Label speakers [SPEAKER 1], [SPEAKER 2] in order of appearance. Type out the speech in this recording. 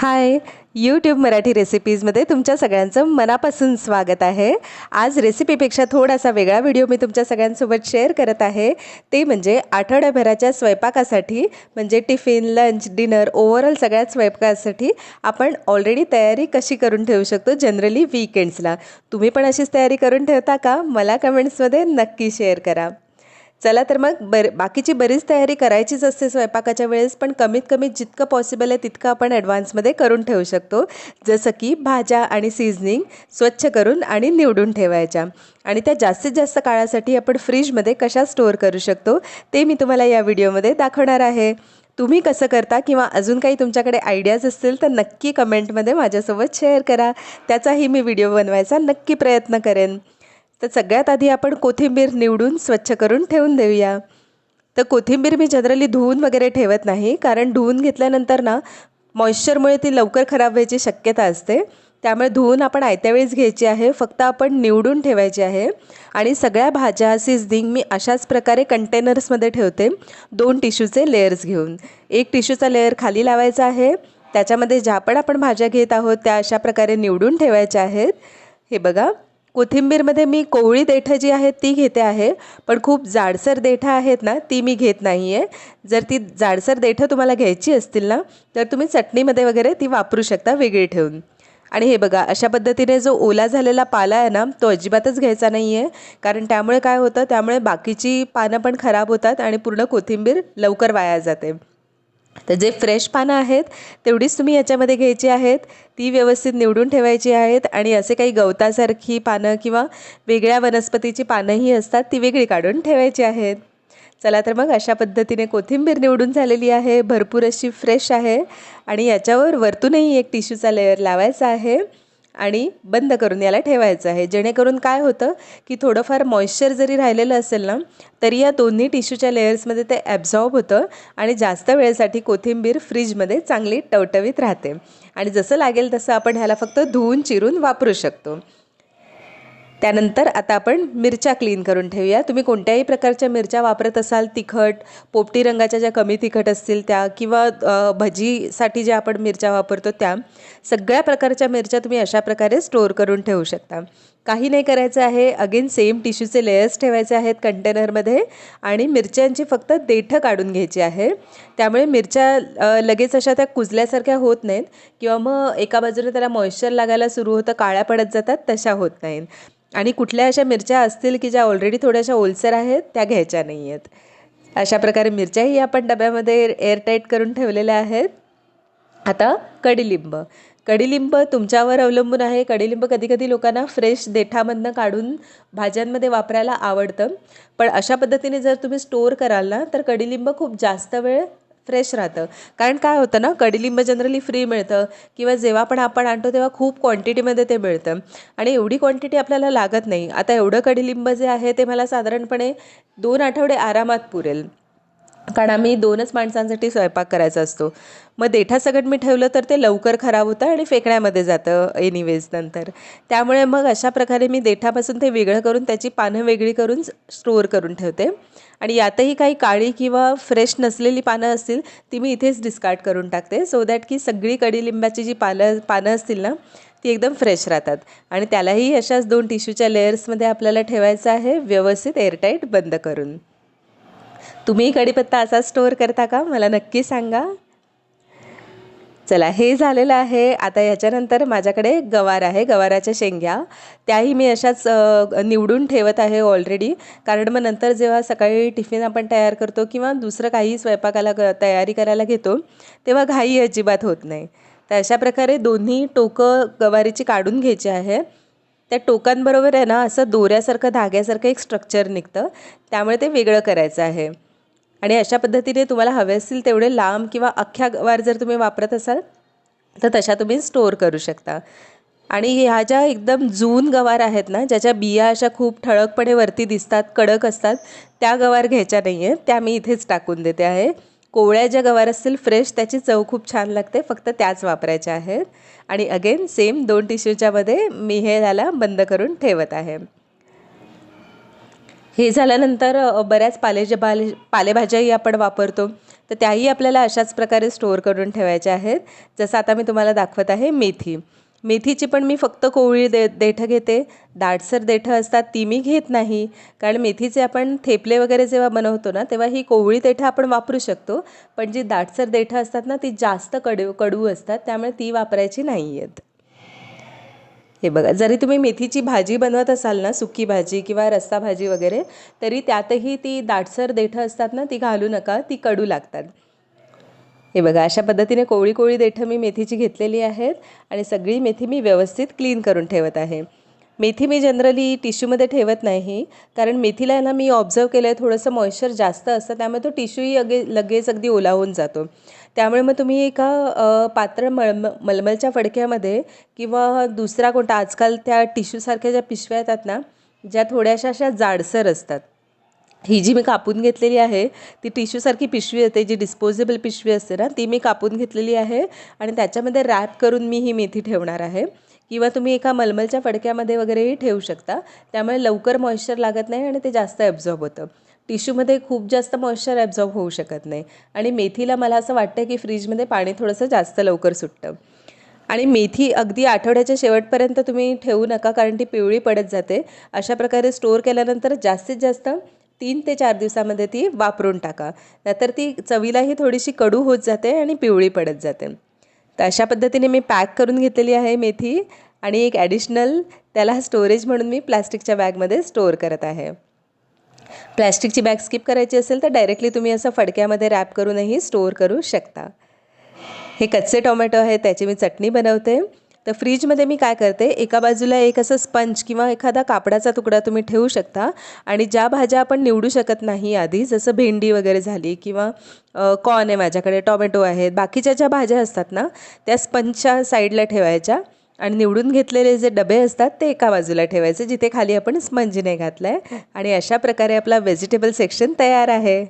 [SPEAKER 1] Hi YouTube Marathi रेसिपीजमध्ये तुमच्या सगळ्यांचं मनापासून स्वागत आहे. आज रेसिपीपेक्षा थोडासा वेगळा व्हिडिओ मी तुमच्या सगळ्यांसोबत शेअर करत आहे. ते म्हणजे आठवड्याभराच्या स्वयंपाकासाठी म्हणजे टिफिन लंच डिनर ओव्हरऑल सगळ्या स्वयंपाकासाठी आपण ऑलरेडी तयारी कशी करून ठेवू शकतो जनरली वीकेंड्सला तुम्ही पण अशीच तयारी करून ठेवता का? मला कमेंट्समध्ये नक्की शेअर करा. चला तर मग बर बाकीची बरीच तयारी करायचीच असते स्वयंपाकाच्या वेळेस पण कमीत कमी जितकं पॉसिबल आहे तितकं आपण ॲडव्हान्समध्ये करून ठेवू शकतो. जसं की भाज्या आणि सीझनिंग स्वच्छ करून आणि निवडून ठेवायच्या. आणि त्या जास्तीत जास्त काळासाठी आपण फ्रीजमध्ये कशा स्टोअर करू शकतो ते मी तुम्हाला या व्हिडिओमध्ये दाखवणार आहे. तुम्ही कसं करता किंवा अजून काही तुमच्याकडे आयडियाज असतील तर नक्की कमेंटमध्ये माझ्यासोबत शेअर करा. त्याचाही मी व्हिडिओ बनवायचा नक्की प्रयत्न करेन. तर सगळ्यात आधी आपण कोथिंबीर निवडून स्वच्छ करून ठेवून देऊया. तर कोथिंबीर मी जनरली धुवून वगैरे ठेवत नाही कारण धुवून घेतल्यानंतर ना मॉइश्चरमुळे ती लवकर खराब व्हायची शक्यता असते. त्यामुळे धुवून आपण आयत्या वेळेस घ्यायची आहे फक्त आपण निवडून ठेवायची आहे. आणि सगळ्या भाज्या सिजनिंग मी अशाच प्रकारे कंटेनर्समध्ये ठेवते. दोन टिश्यूचे लेयर्स घेऊन. एक टिश्यूचा लेअर खाली लावायचा आहे. त्याच्यामध्ये ज्या पण आपण भाज्या घेत आहोत त्या अशा प्रकारे निवडून ठेवायच्या आहेत. हे बघा. कोथिंबीरमध्ये मी कोवळी देठं जी आहेत ती घेते आहे पण खूप जाडसर देठं आहेत ना ती मी घेत नाही आहे जर ती जाडसर देठं तुम्हाला घ्यायची असतील ना तर तुम्ही चटणीमध्ये वगैरे ती वापरू शकता वेगळी ठेवून. आणि हे बघा अशा पद्धतीने जो ओला झालेला पाला आहे ना तो अजिबातच घ्यायचा नाही आहे कारण त्यामुळे काय होतं त्यामुळे बाकीची पानं पण खराब होतात आणि पूर्ण कोथिंबीर लवकर वाया जाते. तर जे फ्रेश पानं आहेत तेवढीच तुम्ही याच्यामध्ये घ्यायची आहेत. ती व्यवस्थित निवडून ठेवायची आहेत आणि असे काही गवतासारखी पानं किंवा वेगळ्या वनस्पतीची पानंही असतात ती वेगळी काढून ठेवायची आहेत. चला तर मग अशा पद्धतीने कोथिंबीर निवडून झालेली आहे. भरपूर अशी फ्रेश आहे आणि याच्यावर वरतूनही एक टिश्यूचा लेअर लावायचा आहे. आणि बंद करून याला ठेवायचं आहे. जेणेकरून काय होतं की थोडंफार मॉइश्चर जरी राहिलेलं असेल ना तरी या दोन्ही टिश्यूच्या लेयर्समध्ये ते ॲब्झॉर्ब होतं आणि जास्त वेळेसाठी कोथिंबीर फ्रीजमध्ये चांगली टवटवीत राहते. आणि जसं लागेल तसं आपण ह्याला फक्त धुवून चिरून वापरू शकतो. त्यानंतर आता आपण मिरच्या क्लीन करून ठेवूया. तुम्ही कोणत्याही प्रकारच्या मिरच्या वापरत असाल तिखट पोपटी रंगाच्या ज्या कमी तिखट असतील त्या किंवा भजीसाठी ज्या आपण मिरच्या वापरतो त्या सगळ्या प्रकारच्या मिरच्या तुम्ही अशा प्रकारे स्टोअर करून ठेवू शकता. काही नाही करायचं आहे. अगेन सेम टिश्यूचे लेयर्स ठेवायचे आहेत कंटेनरमध्ये आणि मिरच्यांची फक्त देठं काढून घ्यायची आहे. त्यामुळे मिरच्या लगेच अशा त्या कुजल्यासारख्या होत नाहीत किंवा मग एका बाजूने त्याला मॉइश्चर लागायला सुरू होतं काळ्या पडत जातात तशा होत नाहीत. आणि कुठल्या अशा मिरच्या असतील की ज्या ऑलरेडी थोड्याशा ओलसर आहेत त्या घ्यायच्या नाही आहेत अशा प्रकारे मिरच्याही आपण डब्यामध्ये एअरटाईट करून ठेवलेल्या आहेत. आता कडीलिंब. कडीलिंब तुमच्यावर अवलंबून आहे. कडीलिंब कधी कधी लोकांना फ्रेश देठामधनं काढून भाज्यांमध्ये वापरायला आवडतं. पण अशा पद्धतीने जर तुम्ही स्टोअर कराल ना तर कडीलिंब खूप जास्त वेळ फ्रेश राहतं. कारण काय होतं ना कडीलिंब जनरली फ्री मिळतं. किंवा जेव्हा पण आपण आणतो तेव्हा खूप क्वांटिटीमध्ये ते मिळतं. आणि एवढी क्वांटिटी आपल्याला लागत नाही. आता एवढं कडीलिंब जे आहे ते मला साधारणपणे दोन आठवडे आरामात पुरेल. कारण आम्ही दोनच माणसांसाठी स्वयंपाक करायचा असतो. मग देठासकट मी ठेवलं तर ते लवकर खराब होतं आणि फेकण्यामध्ये जातं एनिवेज नंतर. त्यामुळे मग अशा प्रकारे मी देठापासून ते वेगळं करून त्याची पानं वेगळी करून स्टोअर करून ठेवते. आणि यातही काही काळी किंवा फ्रेश नसलेली पानं असतील ती मी इथेच डिस्कार्ड करून टाकते. सो दॅट की सगळी कडीलिंबाची जी पालं पानं असतील ना ती एकदम फ्रेश राहतात. आणि त्यालाही अशाच दोन टिश्यूच्या लेयर्समध्ये आपल्याला ठेवायचं आहे. व्यवस्थित एअरटाईट बंद करून. तुम्ही कढीपत्ता असा स्टोअर करता का? मला नक्की सांगा. चला हे झालेलं आहे. आता ह्याच्यानंतर माझ्याकडे गवार आहे गवाराच्या शेंग्या. त्याही मी अशाच निवडून ठेवत आहे ऑलरेडी कारण मग नंतर जेव्हा सकाळी टिफिन आपण तयार करतो किंवा दुसरं काही स्वयंपाकाला ग तयारी करायला घेतो तेव्हा घाई अजिबात होत नाही. तर अशा प्रकारे दोन्ही टोकं गवारीची काढून घ्यायची आहे. त्या टोकांबरोबर आहे ना असं दोऱ्यासारखं धाग्यासारखं एक स्ट्रक्चर निघतं. त्यामुळे ते वेगळं करायचं आहे. आणि अशा पद्धतीने तुम्हाला हवे असतील तेवढे लांब किंवा अख्ख्या वार जर तुम्ही वापरत असाल तर तशा तुम्ही स्टोअर करू शकता. आणि ह्या ज्या एकदम जून गवार आहेत ना ज्याच्या बिया अशा खूप ठळकपणे वरती दिसतात कडक असतात त्या गवार घ्यायच्या नाही आहेत त्या मी इथेच टाकून देते आहे. कोवळ्या ज्या गवार असतील फ्रेश त्याची चव खूप छान लागते. फक्त त्याच वापरायच्या आहेत. आणि अगेन सेम दोन टिश्यूच्यामध्ये मी हे ह्याला बंद करून ठेवत आहे. हे झाल्यानंतर बऱ्याच पालेज पाले पालेभाज्याही आपण वापरतो. तर त्याही आपल्याला अशाच प्रकारे स्टोअर करून ठेवायच्या आहेत. जसं आता मी तुम्हाला दाखवत आहे मेथी. मेथीची पण मी फक्त कोवळी दे देठं घेते. दाटसर देठं असतात ती मी घेत नाही. कारण मेथीचे आपण थेपले वगैरे जेव्हा बनवतो ना तेव्हा ही कोवळी देठं आपण वापरू शकतो. पण जी दाटसर देठं असतात ना ती जास्त कडू कडू असतात. त्यामुळे ती वापरायची नाही आहेत हे बघा जरी तुम्ही मेथीची भाजी बनवत असाल ना सुकी भाजी किंवा रस्सा भाजी वगैरे तरी त्यातही ती दाटसर देठं असतात ना ती घालू नका ती कडू लागतात. हे बघा अशा पद्धतीने कोवळी कोवळी देठं मी मेथीची घेतलेली आहेत आणि सगळी मेथी मी व्यवस्थित क्लीन करून ठेवत आहे. मेथी मी जनरली टिश्यूमध्ये ठेवत नाही. कारण मेथीला आहे ना मी ऑब्झर्व केलं आहे थोडंसं मॉइश्चर जास्त असतं त्यामुळे तो टिश्यूही अगे लगेच अगदी ओला होऊन जातो. त्यामुळे मग तुम्ही एका पात्र मळम मलमलच्या फडक्यामध्ये किंवा दुसरा कोणता आजकाल त्या टिश्यूसारख्या ज्या पिशव्या येतात ना ज्या थोड्याशा अशा जाडसर असतात. ही जी मी कापून घेतलेली आहे ती टिश्यूसारखी पिशवी येते जी डिस्पोजेबल पिशवी असते ना ती मी कापून घेतलेली आहे आणि त्याच्यामध्ये रॅप करून मी ही मेथी ठेवणार आहे. किंवा तुम्ही एका मलमलच्या फडक्यामध्ये वगैरेही ठेवू शकता. त्यामुळे लवकर मॉइश्चर लागत नाही आणि ते जास्त ॲब्झॉर्ब होतं. टिश्यूमध्ये खूप जास्त मॉइश्चर ॲब्झॉर्ब होऊ शकत नाही. आणि मेथीला मला असं वाटतं की फ्रीजमध्ये पाणी थोडंसं जास्त लवकर सुटतं. आणि मेथी अगदी आठवड्याच्या शेवटपर्यंत तुम्ही ठेवू नका कारण ती पिवळी पडत जाते. अशा प्रकारे स्टोअर केल्यानंतर जास्तीत जास्त तीन ते चार दिवसामध्ये ती वापरून टाका. नाहीतर ती चवीलाही थोडीशी कडू होत जाते आणि पिवळी पडत जाते. तर अशा पद्धतीने मी पॅक करून घेतलेली आहे मेथी आणि एक ॲडिशनल त्याला स्टोरेज म्हणून मी प्लॅस्टिकच्या बॅगमध्ये स्टोअर करत आहे. प्लॅस्टिकची बॅग स्किप करायची असेल तर डायरेक्टली तुम्ही असं फडक्यामध्ये रॅप करूनही स्टोअर करू शकता. हे कच्चे टोमॅटो आहे त्याची मी चटणी बनवते. तर फ्रीजमध्ये मी काय करते एका बाजूला एक असं स्पंज किंवा एखादा कापडाचा तुकडा तुम्ही ठेवू शकता. आणि ज्या भाज्या आपण निवडू शकत नाही आधी जसं भेंडी वगैरे झाली किंवा कॉर्न आहे माझ्याकडे टोमॅटो आहेत बाकीच्या ज्या भाज्या असतात ना त्या स्पंजच्या साईडला ठेवायच्या. आणि निवडून घेतलेले जे डबे असतात ते एका बाजूला ठेवायचे जिथे खाली आपण स्पंज नाही घातलं आहे आणि अशा प्रकारे आपला व्हेजिटेबल सेक्शन तयार आहे.